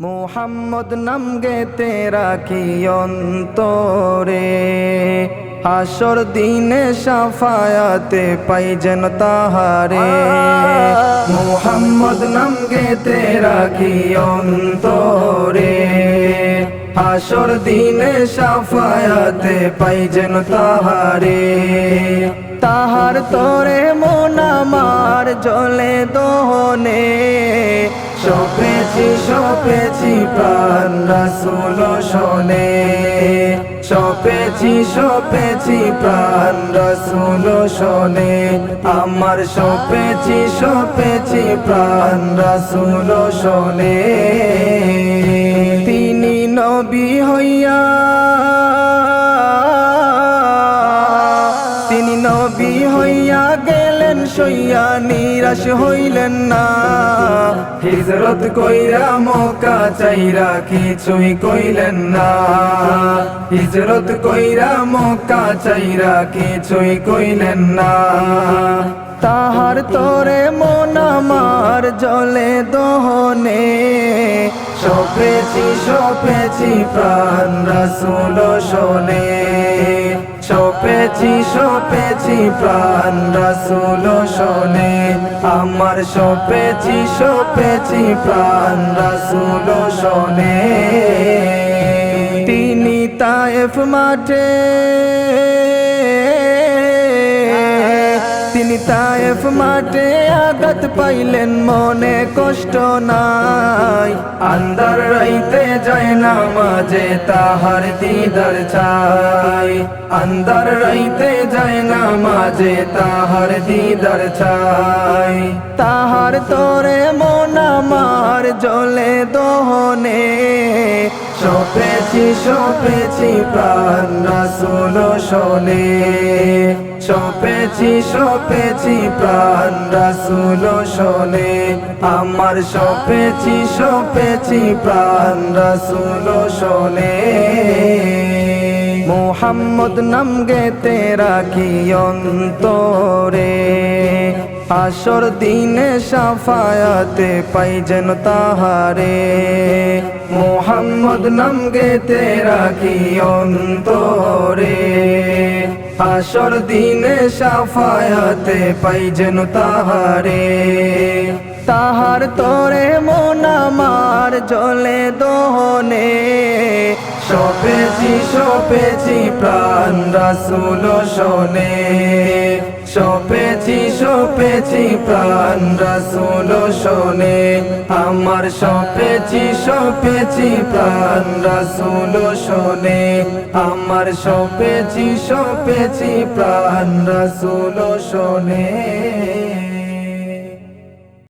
মোহাম্মদ নাম গেতে রাখি অন্তরে? হাসর দিনে সাফায়াতে পাই যেন তাহারে। মোহাম্মদ নাম গেতে রাখি অন্তরে? হাসর দিনে সাফায়াতে পাই যেন তাহারে। তাহার তোরে মন জলে দোহনে। সপেছি সপেছি প্রাণ রসুল শোনে। সপেছি সপেছি প্রাণ রসুল শোনে। আমার সপেছি সপেছি প্রাণ রসুল শোনে। সইয়া নিরাশ হইলেন না। হিজরত কইরা মক্কা চাইরা কিছুই কইলেন না। হিজরত কইরা মক্কা চাইরা কিছুই কইলেন না। তাহার তোরে মন আমার জলে দহনে, সপেছি সপেছি প্রাণ রাসুল শোনে। প্রাণ রাসুল শোনে আমার সপেছি সপেছি প্রাণ রাসুল শোনে। তিনি তায়েফ মাঠে তায়েফ মাঠে আঘাত পাইলেন, মনে কষ্ট নাই। আন্দার রাইতে যায় না মাঝে, তাহার দিদার চাই আন্দার রাইতে যায় না মাঝে, তাহার দিদার চাই তাহার তোরে মন আমার জলে দহনে সপেছি সপেছি প্রাণ রাসুল শোনে। সপেছি সপেছি প্রাণ রাসুল শোনে। আমার সপেছি সপেছি প্রাণ রাসুল শোনে। মোহাম্মদ নাম গেতে রাখি অন্তরে। আসর দিনে সাফায়াতে পাই যেন তাহারে। মোহাম্মদ নাম গেতে রাখি অন্তরে? আসর দিনে সাফায়াতে পাই যেন তাহারে। তাহার তোরে মন আমার জলে দহনে। সপেছি সপেছি প্রাণ রাসুল শোনে। সপেছি সপেছি প্রাণ রাসুল শোনে। আমার সপেছি সপেছি প্রাণ রাসুল শোনে। আমার সপেছি সপেছি প্রাণ রাসুল শোনে।